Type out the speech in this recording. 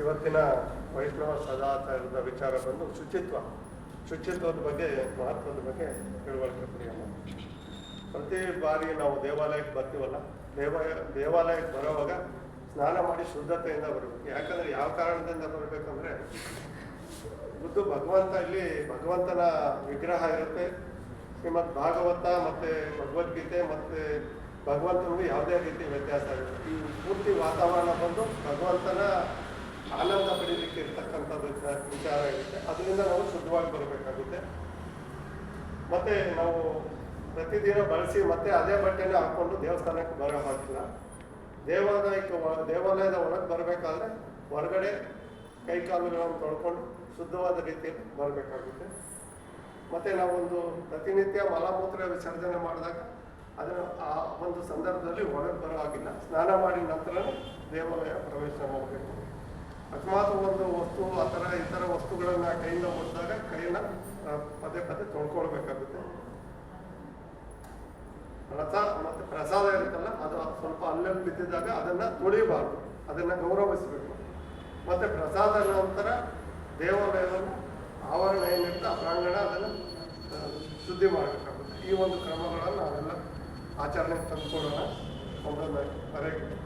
ಇವತ್ತಿನ ವೈಷ್ಣವ ಸದಾಚಾರದ ವಿಚಾರ ಬಂದು ಶುಚಿತ್ವ, ಶುಚಿತ್ವದ ಬಗ್ಗೆ, ಮಹತ್ವದ ಬಗ್ಗೆ ತಿಳುವಳಿಕೆ ಪಡೆಯೋಣ. ಪ್ರತಿ ಬಾರಿ ನಾವು ದೇವಾಲಯಕ್ಕೆ ಬರ್ತೀವಲ್ಲ ದೇವಾಲಯ ದೇವಾಲಯಕ್ಕೆ ಬರೋವಾಗ ಸ್ನಾನ ಮಾಡಿ ಶುದ್ಧತೆಯಿಂದ ಬರಬೇಕು. ಯಾಕಂದ್ರೆ ಯಾವ ಕಾರಣದಿಂದ ಬರಬೇಕಂದ್ರೆ, ಬುದ್ಧ ಭಗವಂತ ಇಲ್ಲಿ ಭಗವಂತನ ವಿಗ್ರಹ ಇರುತ್ತೆ. ಶ್ರೀಮದ್ ಭಾಗವತ ಮತ್ತು ಭಗವದ್ಗೀತೆ ಮತ್ತು ಭಗವಂತನಿಗೂ ಯಾವುದೇ ರೀತಿ ವ್ಯತ್ಯಾಸ ಇರುತ್ತೆ. ಈ ಪೂರ್ತಿ ವಾತಾವರಣ ಬಂದು ಭಗವಂತನ ವಿಚಾರ- ಇರುತ್ತೆ. ಅದರಿಂದ ನಾವು ಶುದ್ಧವಾಗಿ ಬರಬೇಕಾಗುತ್ತೆ. ಮತ್ತೆ ನಾವು ಪ್ರತಿದಿನ ಬಳಸಿ ಮತ್ತೆ ಅದೇ ಬಟ್ಟೆನ ಹಾಕೊಂಡು ದೇವಸ್ಥಾನಕ್ಕೆ ಬರೋ ಹಾಕಿಲ್ಲ. ದೇವಾಲಯಕ್ಕೆ ದೇವಾಲಯದ ಒಳಗೆ ಬರಬೇಕಾದ್ರೆ ಹೊರಗಡೆ ಕೈ ಕಾಲುಗಳನ್ನು ತೊಳ್ಕೊಂಡು ಶುದ್ಧವಾದ ರೀತಿಯಲ್ಲಿ ಬರಬೇಕಾಗುತ್ತೆ. ಮತ್ತೆ ನಾವೊಂದು ಪ್ರತಿನಿತ್ಯ ಮಲಮೂತ್ರ ವಿಸರ್ಜನೆ ಮಾಡಿದಾಗ ಅದನ್ನು ಆ ಒಂದು ಸಂದರ್ಭದಲ್ಲಿ ಒಳಗೆ ಬರೋ ಹಾಗಿಲ್ಲ. ಸ್ನಾನ ಮಾಡಿದ ನಂತರನೇ ದೇವಾಲಯ ಪ್ರವೇಶ ಮಾಡಬೇಕು. ಅಕಸ್ಮಾತ್ ಒಂದು ವಸ್ತು, ಆ ಥರ ಇತರ ವಸ್ತುಗಳನ್ನು ಕೈಯಿಂದ ಮುಟ್ಟಿದಾಗ ಕೈಯನ್ನು ಪದೇ ಪದೇ ತೊಳ್ಕೊಳ್ಬೇಕಾಗುತ್ತೆ. ರಥ ಮತ್ತು ಪ್ರಸಾದ ಇರುತ್ತಲ್ಲ, ಅದು ಸ್ವಲ್ಪ ಅಲ್ಲಲ್ಲಿ ಬಿದ್ದಿದ್ದಾಗ ಅದನ್ನ ತೊಳಿಬಾರ್ದು, ಅದನ್ನ ಗೌರವಿಸಬೇಕು. ಮತ್ತೆ ಪ್ರಸಾದ ನಂತರ ದೇವಾಲಯವನ್ನು ಆವರಣ ಏನಿರುತ್ತೆ ಪ್ರಾಂಗಣ ಅದನ್ನು ಶುದ್ಧಿ ಮಾಡಬೇಕಾಗುತ್ತೆ. ಈ ಒಂದು ಕ್ರಮಗಳನ್ನು ನಾವೆಲ್ಲ ಆಚರಣೆಗೆ ತಂದುಕೊಳ್ಳೋಣ ಒಂದೊಂದಾಗಿ ಹರೇ ಕೃಷ್ಣ